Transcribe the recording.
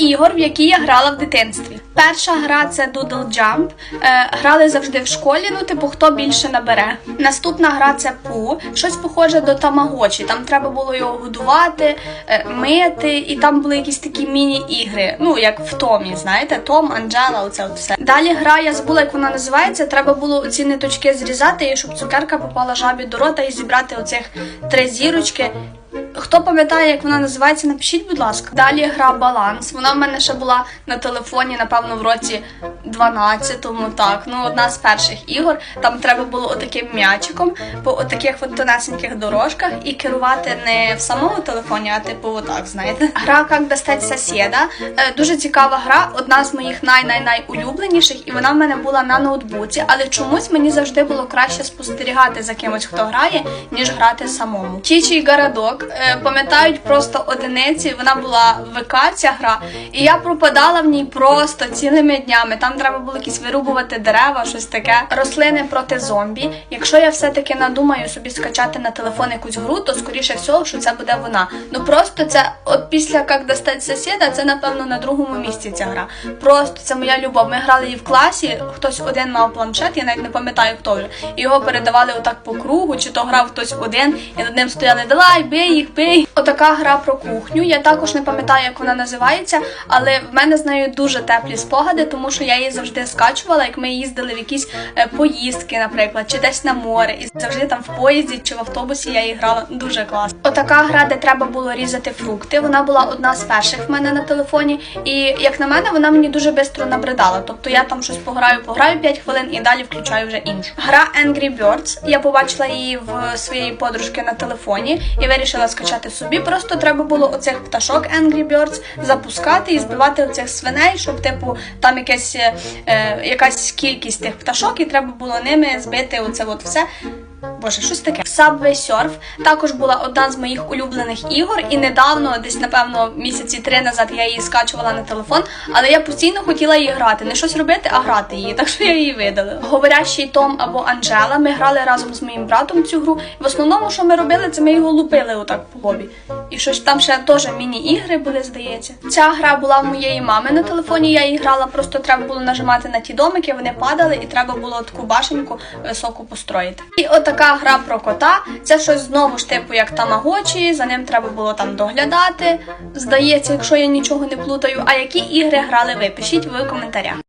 ігор, в які я грала в дитинстві. Перша гра це Doodle Jump. Е, грали завжди в школі, ну типу хто більше набере. Наступна гра це Пу, щось похоже до Тамагочі. Там треба було його годувати, е, мити, і там були якісь такі міні-ігри. Ну як в Томі, знаєте, Том, Анджела, оце от все. Далі гра, я забула, як вона називається. Треба було ці ниточки зрізати, і щоб цукерка попала жабі до рота і зібрати оцих три зірочки. Хто пам'ятає, як вона називається, напишіть, будь ласка. Далі гра Баланс. Вона в мене ще була на телефоні, напевно, в році 12-му, так. Ну, одна з перших ігор. Там треба було отаким м'ячиком по отаких от тонесеньких дорожках і керувати не в самому телефоні, а типу отак, знаєте. Гра «Как достать сусіда». Е, Дуже цікава гра, одна з моїх най-най-найулюбленіших, і вона в мене була на ноутбуці, але чомусь мені завжди було краще спостерігати за кимось, хто грає, ніж грати самому. Чічий городок е, пам'ятають просто одиниці. Вона була ВК ця гра, і я пропадала в ній просто цілими днями. Там треба було якісь вирубувати дерева, щось таке. Рослини проти зомбі. Якщо я все-таки надумаю собі скачати на телефон якусь гру, то скоріше всього, що це буде вона. Ну просто це от після як достать сусіда, це напевно на другому місці ця гра. Просто це моя любов. Ми грали її в класі. Хтось один мав планшет, я навіть не пам'ятаю хто вже. Його передавали отак по кругу, чи то грав хтось один, і над ним стояли давай, бий їх, be. Отака гра про кухню. Я також не пам'ятаю, як вона називається, але в мене з нею дуже теплі спогади, тому що я її завжди скачувала, як ми їздили в якісь е, поїздки, наприклад, чи десь на море, і завжди там в поїзді чи в автобусі я її грала дуже класно. Отака гра, де треба було різати фрукти. Вона була одна з перших в мене на телефоні, і як на мене, вона мені дуже швидко набридала. Тобто я там щось пограю, пограю 5 хвилин і далі включаю вже іншу. Гра Angry Birds. Я побачила її в своєї подружки на телефоні і вирішила скачати собі. Просто треба було оцих пташок Angry Birds запускати і збивати оцих свиней, щоб типу там якесь е, е, якась кількість тих пташок, і треба було ними збити оце от все. Боже, щось таке. Subway Surf також була одна з моїх улюблених ігор, і недавно, десь напевно місяці три назад, я її скачувала на телефон, але я постійно хотіла її грати. Не щось робити, а грати її, так що я її видала. Говорящий Том або Анджела. Ми грали разом з моїм братом цю гру. В основному, що ми робили, це ми його лупили отак по лобі. І щось там ще теж міні-ігри були, здається. Ця гра була в моєї мами на телефоні. Я її грала, просто треба було нажимати на ті домики, вони падали, і треба було таку башеньку високу построїти. І отака гра про кота. Це щось знову ж типу як тамагочі, за ним треба було там доглядати. Здається, якщо я нічого не плутаю. А які ігри грали ви? Пишіть в коментарях.